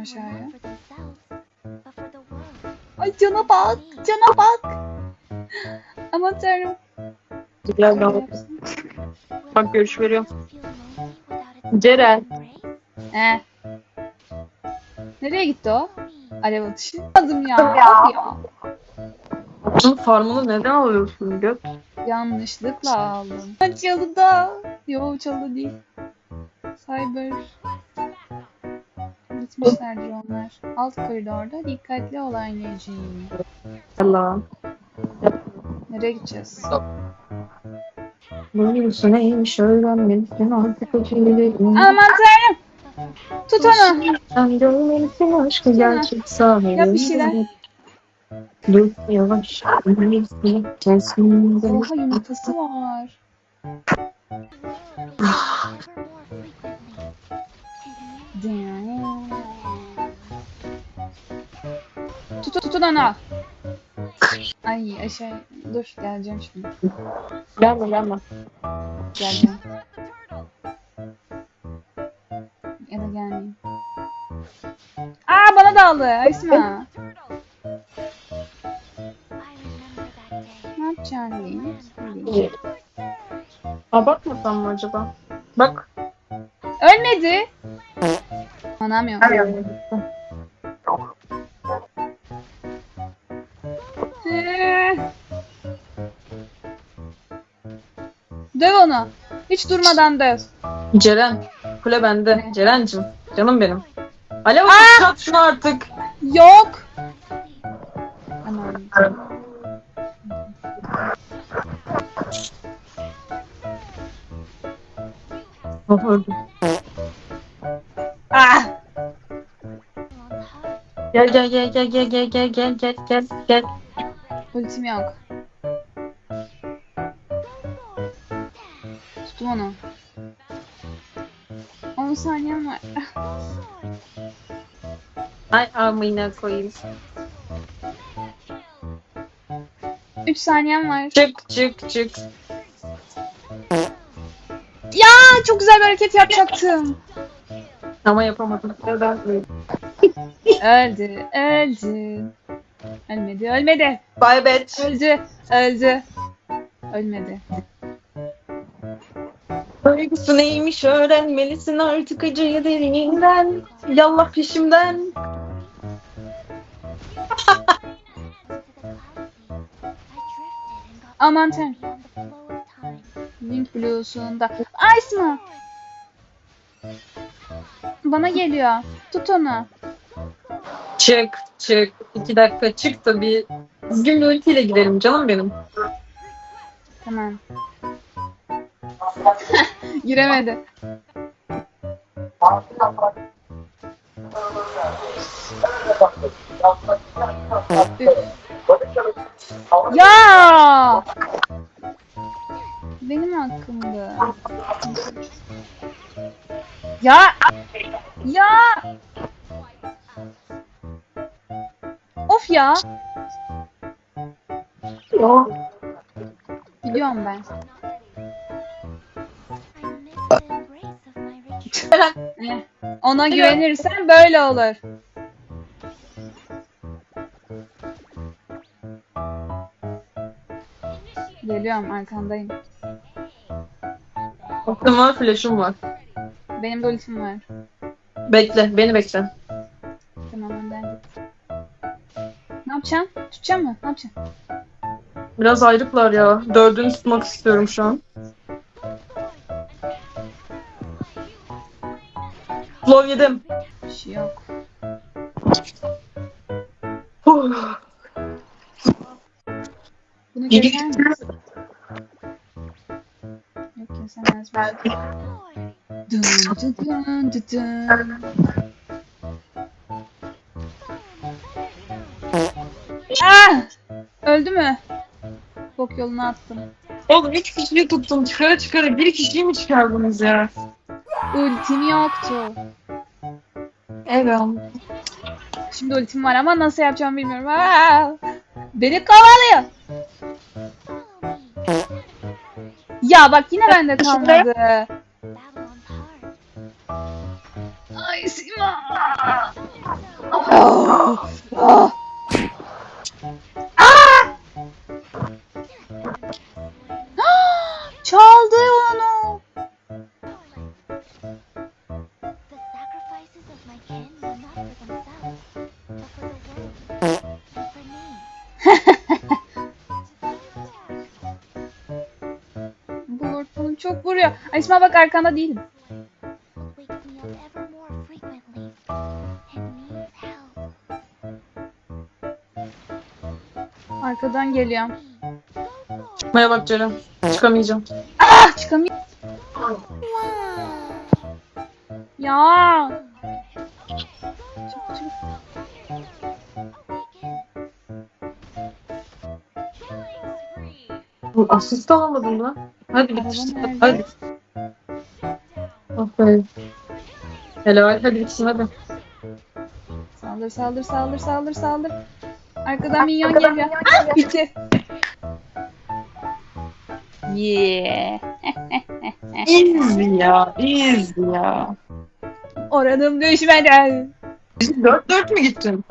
aşağıya. Ay cana bak, cana bak. Aman tanrım. Gel ben Bak görüş veriyorum. Ceren. He. Nereye gitti o? Alev atışı. Aldım ya. Of ya. Bunun farmını neden alıyorsun Göt? Yanlışlıkla aldım. Ha, Çalıda. Yo çalı değil. Cyber. Gitmişlerdir onlar. Alt koridorda dikkatli ol anneciğim. Allah. Nereye gideceğiz? Biliyorsun neymiş öğrenmelisin artık acelerim. Aman tanrım. Tut onu. Sen görmelisin aşkı gerçek sahibi. Yap bir şeyler. Dur yavaş. Bilirsin. Tesliminde. Oha yumurtası var. Tut tutun onu. Ay aşağı dur geleceğim şimdi. Gelme gelme. Geleceğim. Ya da gelmeyeyim. Aa bana daldı Aysma. Ne yapacaksın Link? Abartmasam mı acaba? Bak. Ölmedi. Anam yok. Ee. Döv onu. Hiç durmadan döv. Ceren. Kule bende. Ceren'cim. Canım benim. Alev at şunu artık. Yok. Aman. Oh, öldüm. Ah! Gel gel gel gel gel gel gel gel gel gel gel. Ultim yok. Tuttum onu. 10 saniyem var. Ay amına koyayım. 3 saniyem var. Çık çık çık. Ya çok güzel bir hareket yapacaktım. Ama yapamadım. Öldü, öldü. Ölmedi, ölmedi. Bye bet. Öldü, öldü. Ölmedi. Duygusu neymiş öğrenmelisin artık acıyı derinden. Yallah peşimden. Aman tanrım. Link Blues'unda. Ice mı? Bana geliyor. Tut onu. Çık çık. İki dakika çık da bir düzgün bir ultiyle gidelim canım benim. Tamam. Giremedi. Ya! Benim hakkımda. Ya! Ya! Of ya! Gidiyorum ben. Ona güvenirsen böyle olur. Geliyorum arkandayım. Aklım var, flash'ım var. Benim de ultim var. Bekle, beni bekle. Tamam önden git. Ne yapacaksın? Tutacak mı? Ne yapacaksın? Biraz ayrıklar ya. Dördünü tutmak istiyorum şu an. Slow yedim. Bir şey yok. Bunu keser misin? Yok kesemez. Dın dın dın dın dın. Ah! Öldü mü? Bok yoluna attım. Oğlum üç kişiyi tuttum. Çıkara çıkara bir kişiyi mi çıkardınız ya? Ultim yoktu. Evet. Şimdi ultim var ama nasıl yapacağımı bilmiyorum. Aa! Beni kovalıyor. Ya bak yine bende kalmadı. Çok vuruyor. Ay İsmail bak arkanda değilim. Arkadan geliyorum. Çıkmaya bak Ceren. Çıkamayacağım. Ah çıkamıyorum. Ya. Bu Asist alamadım lan. Hadi Araba bitir. nerede? Hadi. Be. Helal. Hadi bitsin hadi. Saldır saldır saldır saldır saldır. Arkadan minyon geliyor. Ah bitti. Yeah. Easy ya. Easy ya. Oranım düşmedi. 4-4 mü gittin?